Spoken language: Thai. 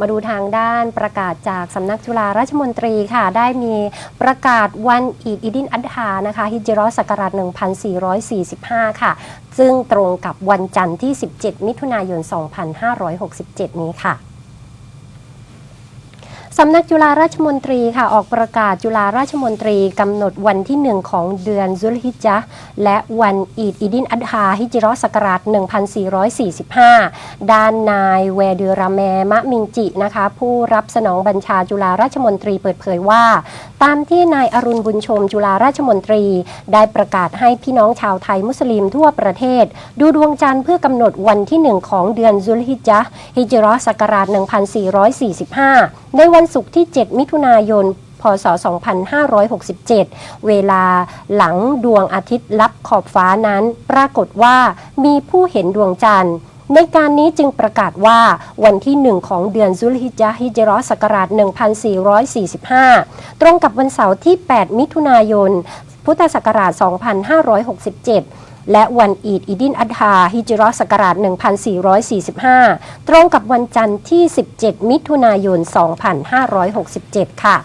มาดูทางด้านประกาศจากสำนักจุฬาราชมนตรีค่ะ ได้มีประกาศวันอีดอิดินอัดฮานะคะ ฮิจรอศักราช 1445 ค่ะ ซึ่งตรงกับวันจันทร์ที่ 17 มิถุนายน 2567 นี้ค่ะ สำนักจุฬาราชมนตรีค่ะออกประกาศจุฬาราชมนตรีกำหนดวันที่หนึ่งของเดือนซุลฮิจญะห์และวันอีดอิดินอัดฮาฮิจรอศักราช 1445 ด้านนายเวเดอราแมมะมิงจินะคะผู้รับสนองบัญชาจุฬาราชมนตรีเปิดเผยว่า ตามที่นายอรุณบุญชมจุฬาราชมนตรี ได้ประกาศให้พี่น้องชาวไทยมุสลิมทั่วประเทศ ดูดวงจันทร์เพื่อกำหนดวันที่หนึ่งของเดือนซุลฮิจญะห์ฮิจรอศักราช 1445ในวันศุกร์ที่ 7 มิถุนายน พศ 2567 เวลาหลังดวงอาทิตย์ลับขอบฟ้านั้น ปรากฏว่ามีผู้เห็นดวงจันทร์ในการนี้จึงประกาศว่าวันที่หนึ่งของเดือนซุลฮิจญะห์ฮิจรอศักราช 1445 ตรงกับวันเสาร์ที่ 8 มิถุนายน พุทธศักราช 2567 และวันอีดอิดินอัฮาฮิจิรอศักราช 1445 ตรงกับวันจันทร์ที่ 17 มิถุนายน 2567 ค่ะ